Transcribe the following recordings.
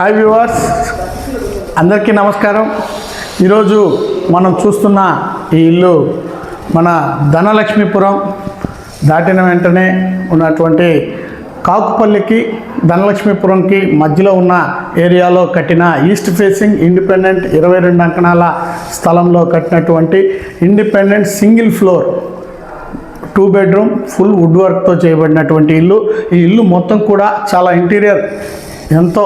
Hi viewers అందరికీ నమస్కారం. ఈరోజు మనం చూస్తున్న ఈ ఇల్లు మన ధనలక్ష్మీపురం. దాటిన వెంటనే ఉన్నటువంటి కాకుపల్లికి ధనలక్ష్మీపురంకి మధ్యలో ఉన్న ఏరియాలో కట్టిన ఈస్ట్ ఫేసింగ్ ఇండిపెండెంట్ ఇరవై రెండు అంకణాల స్థలంలో కట్టినటువంటి independent single floor two bedroom full wood వర్క్తో చేయబడినటువంటి ఇల్లు. ఈ ఇల్లు మొత్తం కూడా చాలా ఇంటీరియర్ ఎంతో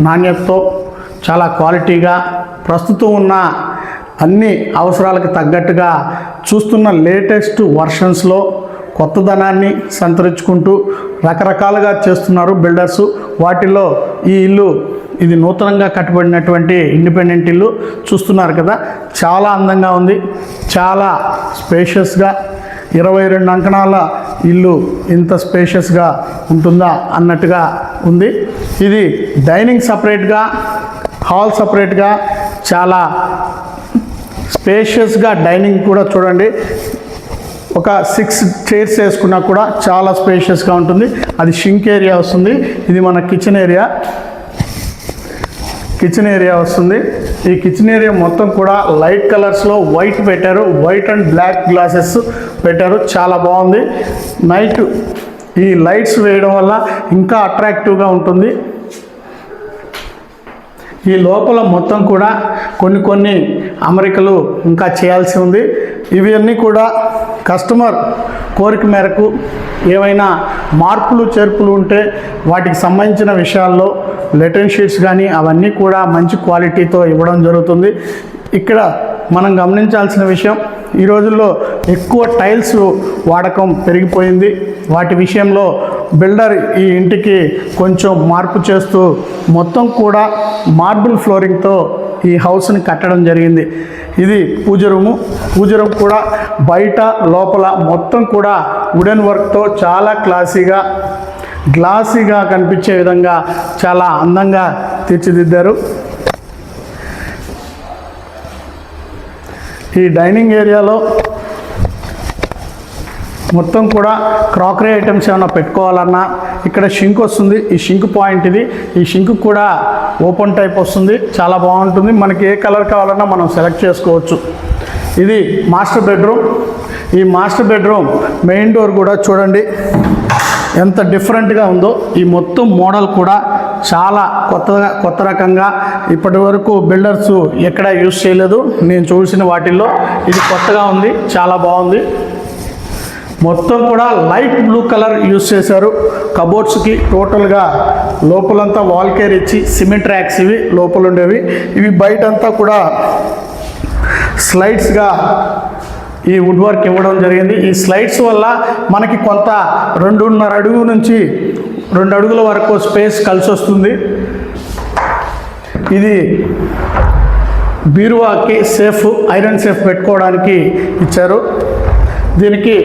నాణ్యతతో చాలా క్వాలిటీగా ప్రస్తుతం ఉన్న అన్ని అవసరాలకు తగ్గట్టుగా చూస్తున్న లేటెస్ట్ వర్షన్స్లో కొత్తదనాన్ని సంతరించుకుంటూ రకరకాలుగా చేస్తున్నారు బిల్డర్స్. వాటిలో ఈ ఇల్లు ఇది నూతనంగా కట్టబడినటువంటి ఇండిపెండెంట్ ఇల్లు చూస్తున్నారు కదా. చాలా అందంగా ఉంది. చాలా స్పేషియస్గా ఇరవై రెండు అంకణాల ఇల్లు ఇంత స్పేషియస్గా ఉంటుందా అన్నట్టుగా ఉంది. ఇది డైనింగ్ సపరేట్గా హాల్ సపరేట్గా చాలా స్పేషియస్గా డైనింగ్ కూడా చూడండి. ఒక సిక్స్ చైర్స్ వేసుకున్నా కూడా చాలా స్పేషియస్గా ఉంటుంది. అది షింక్ ఏరియా వస్తుంది. ఇది మన కిచెన్ ఏరియా. కిచెన్ ఏరియా వస్తుంది. ఈ కిచెన్ ఏరియా మొత్తం కూడా లైట్ కలర్స్లో వైట్ పెట్టారు. White and black glasses. పెట్టారు. చాలా బాగుంది. నైట్ ఈ లైట్స్ వేయడం వల్ల ఇంకా అట్రాక్టివ్గా ఉంటుంది. ఈ లోపల మొత్తం కూడా కొన్ని కొన్ని అమరికలు ఇంకా చేయాల్సి ఉంది. ఇవన్నీ కూడా కస్టమర్ కోరిక మేరకు ఏవైనా మార్పులు చేర్పులు ఉంటే వాటికి సంబంధించిన విషయాల్లో లెటన్ షీట్స్ కానీ అవన్నీ కూడా మంచి క్వాలిటీతో ఇవ్వడం జరుగుతుంది. ఇక్కడ మనం గమనించాల్సిన విషయం ఈ రోజుల్లో ఎక్కువ టైల్స్ వాడకం పెరిగిపోయింది. వాటి విషయంలో బిల్డర్ ఈ ఇంటికి కొంచెం మార్పు చేస్తూ మొత్తం కూడా మార్బుల్ ఫ్లోరింగ్తో ఈ హౌస్ని కట్టడం జరిగింది. ఇది పూజ రూము. పూజ రూమ్ కూడా బయట లోపల మొత్తం కూడా వుడెన్ వర్క్తో చాలా క్లాసీగా గ్లాసీగా కనిపించే విధంగా చాలా అందంగా తీర్చిదిద్దారు. ఈ డైనింగ్ ఏరియాలో మొత్తం కూడా క్రాకరీ ఐటమ్స్ ఏమైనా పెట్టుకోవాలన్నా ఇక్కడ షింక్ వస్తుంది. ఈ షింక్ పాయింట్ ఇది. ఈ షింక్ కూడా ఓపెన్ టైప్ వస్తుంది. చాలా బాగుంటుంది. మనకి ఏ కలర్ కావాలన్నా మనం సెలెక్ట్ చేసుకోవచ్చు. ఇది మాస్టర్ బెడ్రూమ్. ఈ మాస్టర్ బెడ్రూమ్ మెయిన్ డోర్ కూడా చూడండి. ఎంత డిఫరెంట్గా ఉందో. ఈ మొత్తం మోడల్ కూడా చాలా కొత్తగా కొత్త రకంగా ఇప్పటి వరకు బిల్డర్స్ ఎక్కడ యూజ్ చేయలేదు. నేను చూసిన వాటిల్లో ఇది కొత్తగా ఉంది. చాలా బాగుంది. మొత్తం కూడా లైట్ బ్లూ కలర్ యూస్ చేశారు. కబోర్డ్స్కి టోటల్గా లోపలంతా వాల్ కేర్ ఇచ్చి సిమెంట్ ర్యాక్స్ ఇవి లోపల ఉండేవి ఇవి బయటంతా కూడా స్లైడ్స్గా ఈ వుడ్ వర్క్ ఇవ్వడం జరిగింది. ఈ స్లైడ్స్ వల్ల మనకి కొంత రెండున్నర అడుగు నుంచి రెండు అడుగుల వరకు స్పేస్ కలిసి వస్తుంది ఇది బీరువాకి సేఫ్ ఐరన్ సేఫ్ పెట్టుకోవడానికి ఇచ్చారు. దీనికి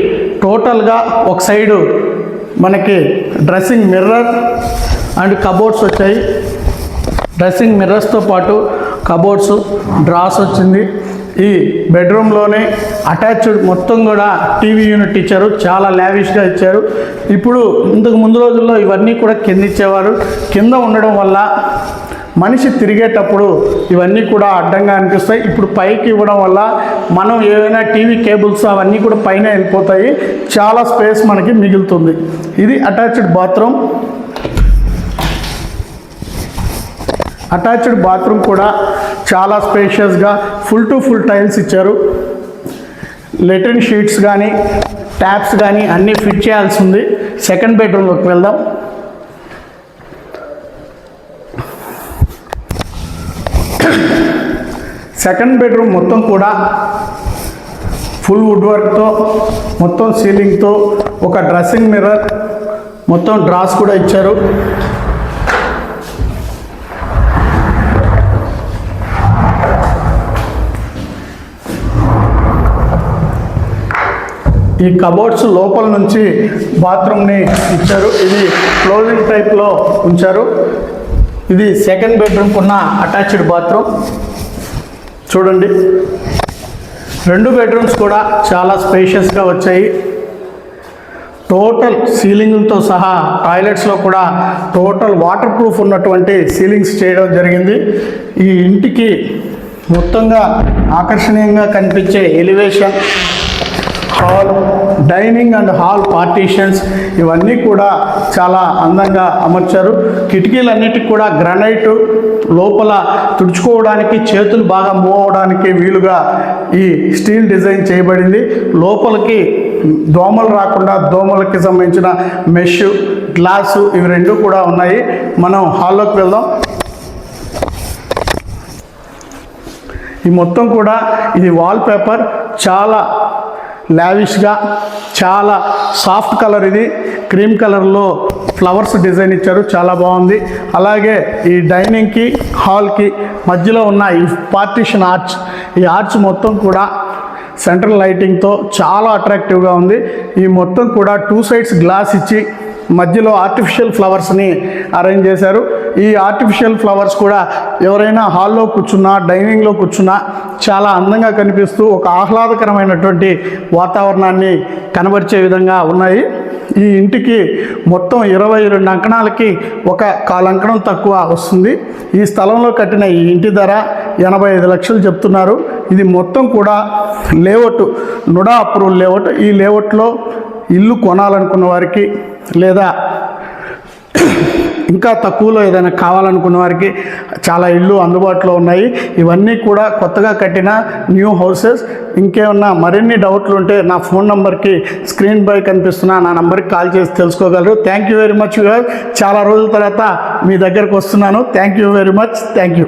టోటల్గా ఒక సైడు మనకి డ్రెస్సింగ్ మిర్రర్ అండ్ కబోర్డ్స్ వచ్చాయి. డ్రెస్సింగ్ మిర్రర్స్తో పాటు కబోర్డ్స్ డ్రాస్ వచ్చింది. ఈ బెడ్రూమ్లోనే అటాచ్డ్ మొత్తం కూడా టీవీ యూనిట్ ఇచ్చారు. చాలా లావిష్గా ఇచ్చారు. ఇప్పుడు ఇంతకు ముందు రోజుల్లో ఇవన్నీ కూడా కింద ఇచ్చేవారు. కింద ఉండడం వల్ల మనిషి తిరిగేటప్పుడు ఇవన్నీ కూడా అడ్డంగా అనిపిస్తాయి. ఇప్పుడు పైకి ఇవ్వడం వల్ల మనం ఏవైనా టీవీ కేబుల్స్ అవన్నీ కూడా పైన వెళ్ళిపోతాయి. చాలా స్పేస్ మనకి మిగులుతుంది. ఇది అటాచ్డ్ బాత్రూమ్. అటాచ్డ్ బాత్రూమ్ కూడా చాలా స్పేషియస్గా ఫుల్ టు ఫుల్ టైల్స్ ఇచ్చారు. లెట్రిన్ షీట్స్ కానీ ట్యాప్స్ కానీ అన్నీ ఫిట్ చేయాల్సి ఉంది. సెకండ్ బెడ్రూమ్లోకి వెళ్దాం. సెకండ్ బెడ్రూమ్ మొత్తం కూడా ఫుల్ వుడ్ వర్క్తో మొత్తం సీలింగ్తో ఒక డ్రెస్సింగ్ మిర్రర్ మొత్తం డ్రాస్ కూడా ఇచ్చారు. ఈ కబోర్డ్స్ లోపల నుంచి బాత్రూమ్ని ఇచ్చారు. ఇది క్లోజింగ్ టైప్లో ఉంచారు. ఇది సెకండ్ బెడ్రూమ్కి ఉన్న అటాచ్డ్ బాత్రూమ్. చూడండి. రెండు బెడ్రూమ్స్ కూడా చాలా స్పేషియస్గా వచ్చాయి. టోటల్ సీలింగ్లతో సహా టాయిలెట్స్లో కూడా టోటల్ వాటర్ ప్రూఫ్ ఉన్నటువంటి సీలింగ్స్ చేయడం జరిగింది. ఈ ఇంటికి మొత్తంగా ఆకర్షణీయంగా కనిపించే elevation hall dining and hall partitions ఇవన్నీ కూడా చాలా అందంగా అమర్చారు. కిటికీలన్నిటికి కూడా గ్రనైట్ లోపల తుడుచుకోవడానికి చేతులు బాగా మూవ్ అవడానికి వీలుగా ఈ స్టీల్ డిజైన్ చేయబడింది. లోపలికి దోమలు రాకుండా దోమలకి సంబంధించిన మెష్ గ్లాసు ఇవి రెండు కూడా ఉన్నాయి. మనం హాల్లోకి వెళ్దాం. ఈ మొత్తం కూడా ఇది వాల్ పేపర్ చాలా లావిష్గా చాలా సాఫ్ట్ కలర్ ఇది. క్రీమ్ కలర్లో ఫ్లవర్స్ డిజైన్ ఇచ్చారు. చాలా బాగుంది. అలాగే ఈ డైనింగ్కి హాల్కి మధ్యలో ఉన్న ఈ పార్టీషన్ ఆర్చ్ ఈ ఆర్చ్ మొత్తం కూడా సెంట్రల్ లైటింగ్తో చాలా అట్రాక్టివ్గా ఉంది. ఈ మొత్తం కూడా టూ సైడ్స్ గ్లాస్ ఇచ్చి మధ్యలో ఆర్టిఫిషియల్ ఫ్లవర్స్ని అరేంజ్ చేశారు. ఈ ఆర్టిఫిషియల్ ఫ్లవర్స్ కూడా ఎవరైనా హాల్లో కూర్చున్నా డైనింగ్లో కూర్చున్నా చాలా అందంగా కనిపిస్తూ ఒక ఆహ్లాదకరమైనటువంటి వాతావరణాన్ని కనబరిచే విధంగా ఉన్నాయి. ఈ ఇంటికి మొత్తం ఇరవై రెండు అంకణాలకి ఒక కాలంకణం తక్కువ వస్తుంది. ఈ స్థలంలో కట్టిన ఈ ఇంటి ధర ఎనభై ఐదు లక్షలు చెప్తున్నారు. ఇది మొత్తం కూడా లేఅవుట్ నుడా అప్రూవల్ లేఅవుట్ ఈ లేఅవుట్లో ఇల్లు కొనాలనుకున్న వారికి లేదా ఇంకా తక్కువలో ఏదైనా కావాలనుకున్న వారికి చాలా ఇళ్ళు అందుబాటులో ఉన్నాయి. ఇవన్నీ కూడా కొత్తగా కట్టిన న్యూ హౌసెస్. ఇంకేమన్నా మరిన్ని డౌట్లు ఉంటే నా ఫోన్ నంబర్కి స్క్రీన్ పై కనిపిస్తున్న నా నంబర్కి కాల్ చేసి తెలుసుకోగలరు. థ్యాంక్ యూ వెరీ మచ్ చాలా రోజుల తర్వాత మీ దగ్గరకు వస్తున్నాను. Thank you very much thank you